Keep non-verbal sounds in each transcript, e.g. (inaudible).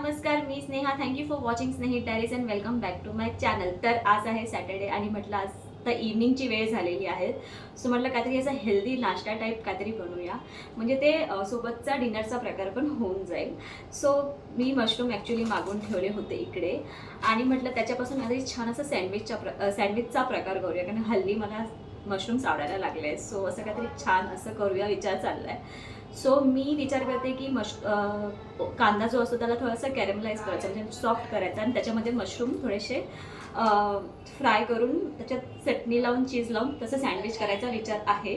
नमस्कार मी Sneha. Thank you for watching Snehi diaries and welcome back to my channel तर आज आहे Saturday आणि म्हटलं आज तर इव्हनिंगची वेळ झालेली आहे. सो म्हटलं काहीतरी असं हेल्दी नाश्ता टाईप काहीतरी बनवूया. म्हणजे ते सोबतचा डिनरचा प्रकार पण होऊन जाईल. सो मी मशरूम ॲक्च्युली मागून ठेवले होते इकडे. आणि म्हटलं त्याच्यापासून काहीतरी छान असं सँडविचचा प्र सँडविचचा प्रकार करूया. कारण हल्ली मला मशरूम्स आवडायला लागले सो असं काहीतरी छान असं करूया विचार चालला आहे सो मी विचार करते की मश कांदा जो असतो त्याला थोडासा कॅरेमलाइज करायचा म्हणजे सॉफ्ट करायचा आणि त्याच्यामध्ये मशरूम थोडेसे फ्राय करून त्याच्यात चटणी लावून चीज लावून तसं सँडविच करायचा विचार आहे.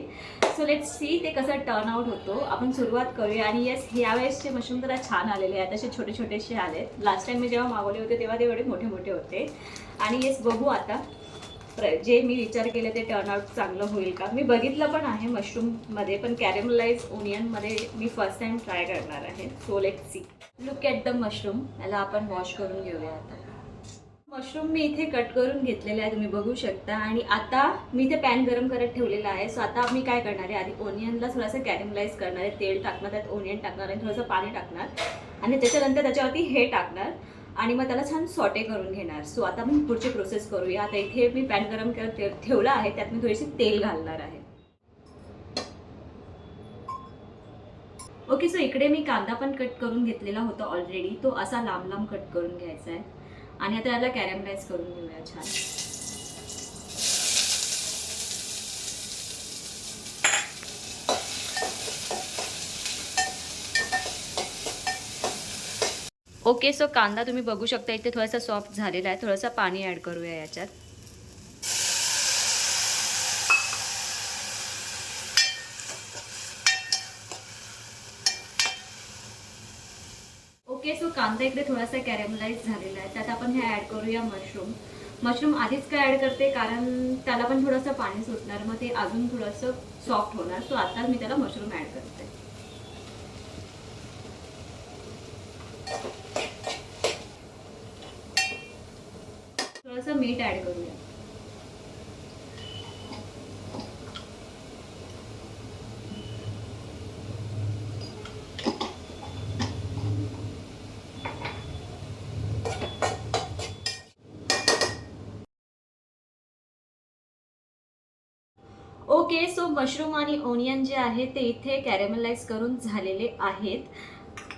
सो लेट सी ते कसं टर्न आउट होतो. आपण सुरुवात करूया आणि येस ह्यावेळेसचे मशरूम जरा छान आलेले आहेत. असे छोटे छोटेसे आले लास्ट टाईम मी जेव्हा मागवले होते तेव्हा ते एवढे मोठे मोठे होते. आणि येस बघू आता. जे मी विचार केले ते टर्न आउट चांगलं होईल का? मी बघितलं पण आहे मशरूममध्ये पण कॅरेमलाइज ओनियनमध्ये मी फर्स्ट टाइम ट्राय करणार आहे. So let see look at the mushroom याला आपण वॉश करून घेऊया आता. मशरूम मी इथे कट करून घेतलेले आहे तुम्ही बघू शकता. आणि आता मी इथे पॅन गरम करत ठेवलेला आहे. सो आता मी काय करणार आहे? आधी ओनियनला थोडंसं कॅरेमलाइज करणार आहे. तेल टाकणार त्यात ओनियन टाकणार आणि थोडंसं पाणी टाकणार. आणि त्याच्यानंतर त्याच्यावरती हे टाकणार. आणि मग त्याला छान सॉटे करून घेणार. सो आता मी पुढची प्रोसेस करूया. आता इथे मी पॅन गरम करत ठेवला ठेवलं आहे. त्यात मी थोडीशी तेल घालणार आहे. ओके सो इकडे मी कांदा पण कट करून घेतलेला होता ऑलरेडी तो असा लांब लांब कट करून घ्यायचा आहे. आणि आता याला कॅरेमलाइज करून घेऊया छान. ओके सो कांदा तुम्ही बघू शकता इथे थोडासा सॉफ्ट झालेला आहे. थोडंसं पाणी ॲड करूया याच्यात. ओके सो कांदा इकडे थोडासा कॅरेमलाइज झालेला आहे. त्यात आपण हे ॲड करूया मशरूम मशरूम आधीच काय ॲड करते? कारण त्याला पण थोडंसं पाणी सुटणार मग ते अजून थोडंसं सॉफ्ट होणार. सो आता मी त्याला मशरूम ॲड करते. थोडंसं मीठ ॲड करूया. ओके सो मशरूम आणि ओनियन जे आहे ते इथे कॅरेमलाइज करून झालेले आहेत.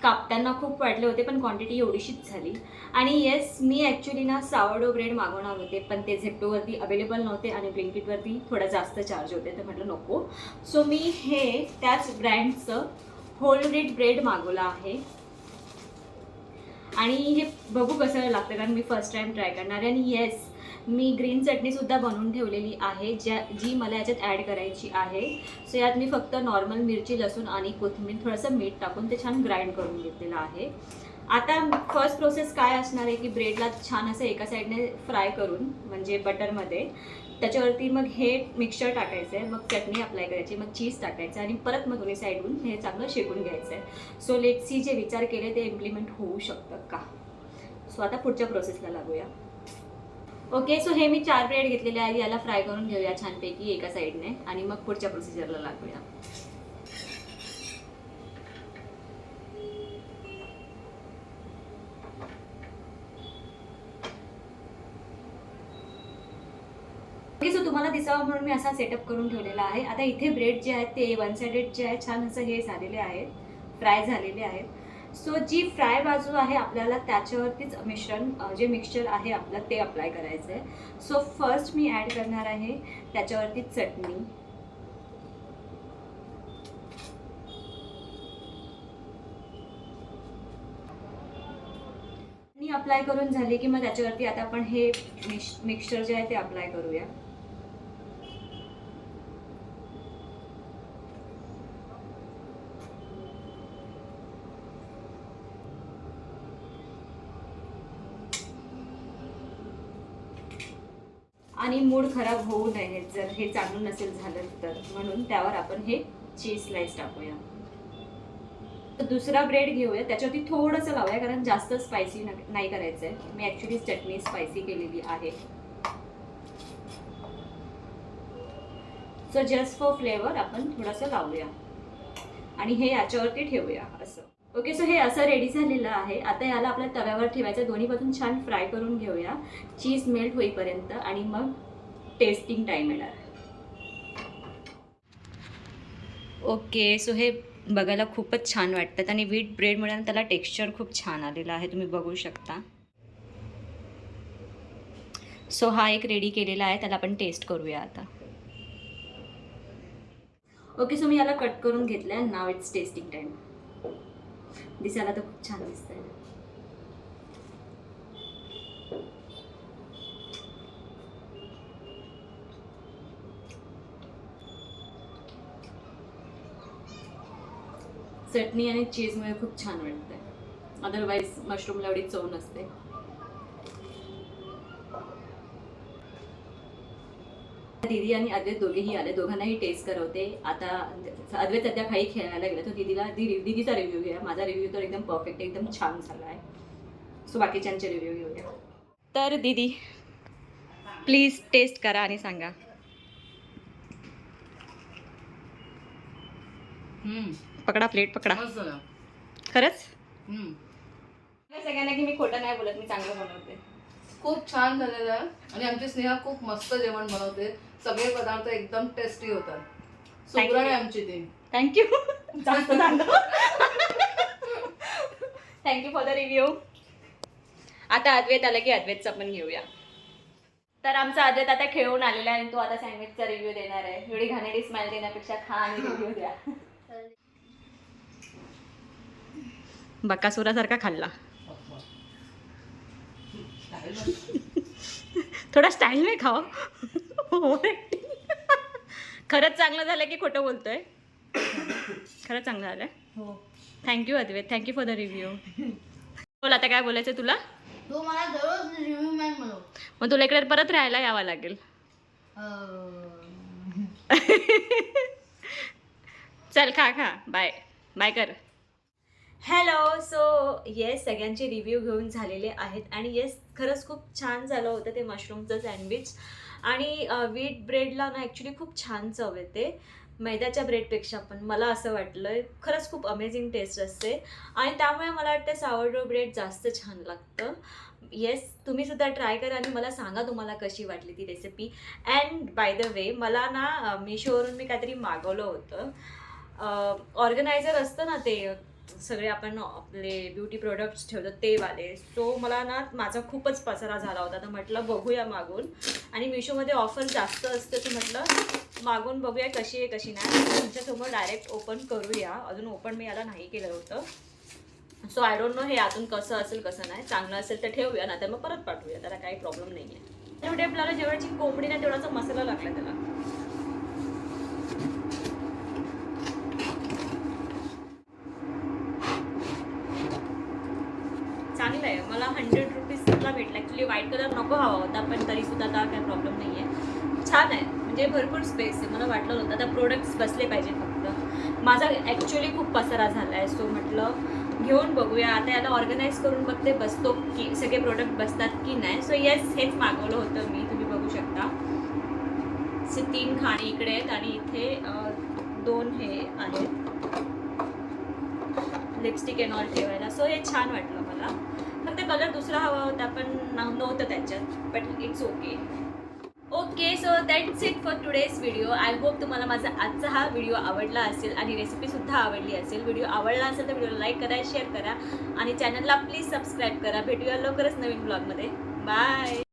कापताना खूप वाटले होते पण क्वांटिटी एवढीशीच झाली. आणि येस मी ॲक्च्युली ना सावडो ब्रेड मागवणार होते पण ते झेप्टोवरती अवेलेबल नव्हते आणि ब्लिंकिटवरती थोडा जास्त चार्ज होते तर म्हटलं नको. सो मी हे त्याच ब्रँडचं होल व्हीट ब्रेड मागवलं आहे. आणि हे बघू कसं लागतं कारण मी फर्स्ट टाइम ट्राय करणार आहे. आणि येस मी ग्रीन चटणीसुद्धा बनवून ठेवलेली आहे ज्या जी मला याच्यात ॲड करायची आहे. सो यात मी फक्त नॉर्मल मिरची लसूण आणि कोथिंबीर थोडंसं मीठ टाकून ते छान ग्राइंड करून घेतलेलं आहे. आता फर्स्ट प्रोसेस काय असणार आहे की ब्रेडला छान असं एका साईडने फ्राय करून म्हणजे बटरमध्ये त्याच्यावरती मग हे मिक्सचर टाकायचं आहे मग चटणी अप्लाय करायची मग चीज टाकायचं आणि परत मग दोन्ही साईडहून हे चांगलं शेकून घ्यायचं आहे सो लेट सी जे विचार केले ते इम्प्लिमेंट होऊ शकतं का? सो आता पुढच्या प्रोसेसला लागूया. ओके सो हे मी चार ब्रेड घेतलेले आहे याला फ्राय करून घेऊया छानपैकी एका साईडने आणि मग पुढच्या प्रोसिजरला लागूया. सो तुम्हाला दिसावं म्हणून मी असा सेटअप करून ठेवलेला आहे. आता इथे ब्रेड जे आहेत ते वन साइडेड जे आहे छान असं हे झालेले आहेत. फ्राय झालेले आहेत. सो जी फ्राय बाजू आहे आपल्याला त्याच्यावरतीच मिश्रण जे मिक्सचर आहे आपलं ते अप्लाय करायचं आहे सो फर्स्ट मी ॲड करणार आहे त्याच्यावरती चटणी. अप्लाय करून झाली की मग त्याच्यावरती आता आपण हे मिक्स मिक्सचर जे आहे ते अप्लाय करूया. आणि मूड खराब होऊ नये जर हे चांगलं नसेल झालं तर. म्हणून त्यावर आपण हे चीज स्लाइस टाकूया. तर दुसरा ब्रेड घेऊया. त्याच्यावरती थोडंसं लावूया कारण जास्त स्पायसी नाही करायचं आहे मी ॲक्च्युली चटणी स्पायसी केलेली आहे. सो जस्ट फॉर फ्लेवर आपण थोडंसं लावूया. आणि हे याच्यावरती ठेवूया असं. ओके सो हे असं रेडी झालेलं आहे. आता याला आपल्या तव्यावर ठेवायचं दोन्ही बाजून छान फ्राय करून घेऊया. चीज मेल्ट होईपर्यंत आणि मग टेस्टिंग टाईम येणार ओके सो हे बघायला खूपच छान वाटतात आणि व्हीट ब्रेडमुळे मिळालं त्याला टेक्स्चर खूप छान आलेलं आहे. तुम्ही बघू शकता. सो हा एक रेडी केलेला आहे. त्याला आपण टेस्ट करूया आता. ओके सो मी याला कट करून घेतलं नाव इट्स टेस्टिंग टाईम दिसायला तर खूप छान दिसतंय. चटणी आणि चीजमुळे खूप छान वाटतंय. अदरवाईज मशरूमला एवढी चव नसते. दीदी आणि अद्वैत दोघेही आले. दोघांनाही टेस्ट करवते. आता अद्वैत सध्या काही खेळायला गेला तर दीदीला दीदी दीदीचा रिव्ह्यू घ्या माझा रिव्ह्यू तर एकदम परफेक्ट एकदम छान झाला आहे. सो बाकीच्यांचे रिव्ह्यू घेऊया. तर दीदी प्लीज टेस्ट करा आणि सांगा. हम्म, पकडा प्लेट पकडा. खरंच. सगळ्यांना की मी खोटं नाही बोलत मी चांगलं बनवते. खूप छान झालेलं आहे. आणि आमची स्नेहा खूप मस्त जेवण बनवते. सगळे पदार्थ एकदम टेस्टी होतात. सुग्रण आहे आमची ती. थँक्यू जास्त थँक्यू फॉर द रिव्ह्यू आता अद्वैत आला की अद्वैतचा पण घेऊया. तर आमचा अद्वैत आता खेळून आलेला आहे आणि तो आता सँडविचचा रिव्ह्यू देणार आहे. एवढी घाणेरी स्माईल देण्यापेक्षा खा आणि रिव्ह्यू द्या. बकासुरासारखा खाल्ला. (laughs) थोडा स्टाईल नाही खरंच चांगलं झालं की खोटं बोलतोय? खरंच चांगलं झालं हो. Thank you Advait. Thank you for the review बोल आता काय बोलायचं तुला? तो मला दररोज रिव्ह्यू मॅन म्हणू मग तुला इकडे परत राहायला यावं लागेल. चल खा खा. बाय बाय कर. हॅलो सो येस सगळ्यांचे रिव्ह्यू घेऊन झालेले आहेत. आणि येस खरंच खूप छान झालं होतं ते मशरूमचं सँडविच आणि व्हीट ब्रेडला ना ॲक्च्युली खूप छान चव येते. मैद्याच्या ब्रेडपेक्षा पण मला असं वाटलं खरंच खूप अमेझिंग टेस्ट असते. आणि त्यामुळे मला वाटतं सावरडो ब्रेड जास्त छान लागतं. येस तुम्ही सुद्धा ट्राय करा आणि मला सांगा तुम्हाला कशी वाटली ती recipe and by the way मला ना मिशोवरून मी काहीतरी मागवलं होतं. ऑर्गनायझर असतं ना ते सगळे आपण आपले ब्युटी प्रोडक्ट्स ठेवतो ते वाले सो मला ना माझा खूपच पसारा झाला होता. तर म्हटलं बघूया मागून. आणि मिशोमध्ये ऑफर जास्त असते तर म्हटलं मागून बघूया कशी आहे कशी नाही. तुमच्यासमोर डायरेक्ट ओपन करूया. अजून ओपन मी याला नाही केलं होतं. सो आय डोंट नो हे आतून कसं असेल कसं नाही. चांगलं असेल तर ठेवूया ना तर मग परत पाठवूया. त्याला काही प्रॉब्लेम नाही आहे तेवढे आपल्याला जेवढ्याची कोंबडी नाही तेवढाचा मसाला लागला त्याला. चांगलं आहे. मला हंड्रेड रुपीजला भेटला. ॲक्च्युली व्हाईट कलर नको हवा होता पण तरीसुद्धा आता काही प्रॉब्लेम नाही आहे छान आहे. म्हणजे भरपूर स्पेस आहे. मला वाटलं होतं. आता प्रोडक्ट्स बसले पाहिजे फक्त. माझा ॲक्च्युली खूप पसारा झाला आहे सो म्हटलं घेऊन बघूया. आता याला ऑर्गनाईज करून बघते बसतो की सगळे प्रोडक्ट बसतात की नाही. सो येस हेच मागवलं होतं मी. तुम्ही बघू शकता. असे तीन खाणी इकडे आहेत आणि इथे दोन हे आहेत. लिपस्टिक एन ऑल ठेवायला. सो हे छान वाटलं. मला फक्त कलर दुसरा हवा होता पण नव्हतं त्याच्यात. But it's okay okay so that's it for today's video I hope तुम्हाला माझा आजचा हा व्हिडिओ आवडला असेल आणि रेसिपीसुद्धा आवडली असेल. व्हिडिओ आवडला असेल तर व्हिडिओला लाईक करा शेअर करा आणि चॅनलला प्लीज सबस्क्राईब करा. भेटूया लवकरच नवीन ब्लॉगमध्ये बाय